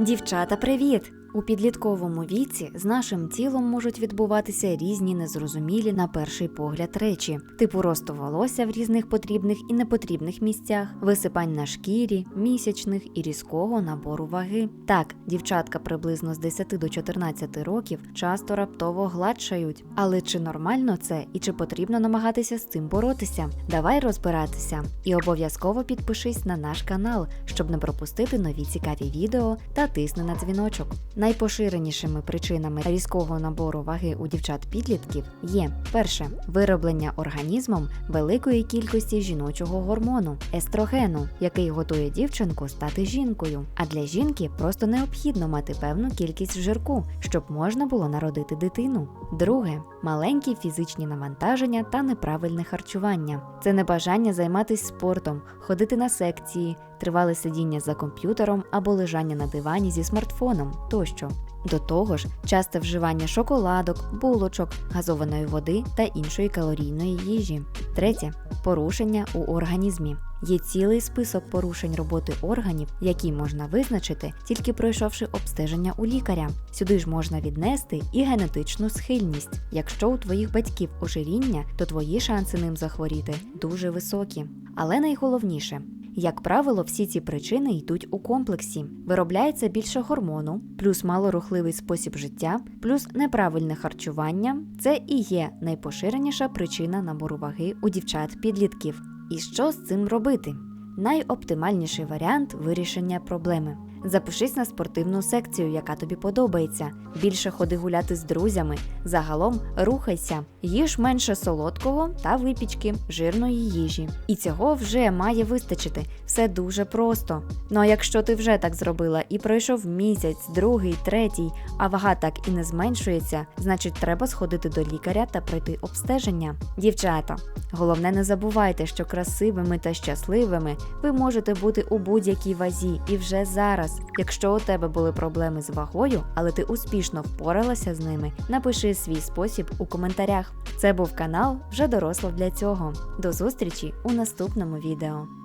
Дівчата, привіт! У підлітковому віці з нашим тілом можуть відбуватися різні незрозумілі на перший погляд речі, типу росту волосся в різних потрібних і непотрібних місцях, висипань на шкірі, місячних і різкого набору ваги. Так, дівчатка приблизно з 10 до 14 років часто раптово гладшають. Але чи нормально це і чи потрібно намагатися з цим боротися? Давай розбиратися. І обов'язково підпишись на наш канал, щоб не пропустити нові цікаві відео та тисни на дзвіночок. Найпоширенішими причинами різкого набору ваги у дівчат-підлітків є перше вироблення організмом великої кількості жіночого гормону естрогену, який готує дівчинку стати жінкою. А для жінки просто необхідно мати певну кількість жирку, щоб можна було народити дитину. Друге маленькі фізичні навантаження та неправильне харчування. Це небажання займатися спортом, ходити на секції, тривале сидіння за комп'ютером або лежання на дивані зі смартфоном тощо. До того ж, часте вживання шоколадок, булочок, газованої води та іншої калорійної їжі. Третє порушення у організмі. Є цілий список порушень роботи органів, які можна визначити, тільки пройшовши обстеження у лікаря. Сюди ж можна віднести і генетичну схильність. Якщо у твоїх батьків ожиріння, то твої шанси ним захворіти дуже високі. Але найголовніше. Як правило, всі ці причини йдуть у комплексі. Виробляється більше гормону, плюс малорухливий спосіб життя, плюс неправильне харчування це і є найпоширеніша причина набору ваги у дівчат-підлітків. І що з цим робити? Найоптимальніший варіант вирішення проблеми. Запишись на спортивну секцію, яка тобі подобається. Більше ходи гуляти з друзями. Загалом рухайся, їж менше солодкого та випічки жирної їжі. І цього вже має вистачити. Все дуже просто. Ну а якщо ти вже так зробила і пройшов місяць, другий, третій, а вага так і не зменшується, значить треба сходити до лікаря та пройти обстеження. Дівчата, головне не забувайте, що красивими та щасливими ви можете бути у будь-якій вазі і вже зараз. Якщо у тебе були проблеми з вагою, але ти успішно впоралася з ними, напиши свій спосіб у коментарях. Це був канал вже доросло для цього. До зустрічі у наступному відео.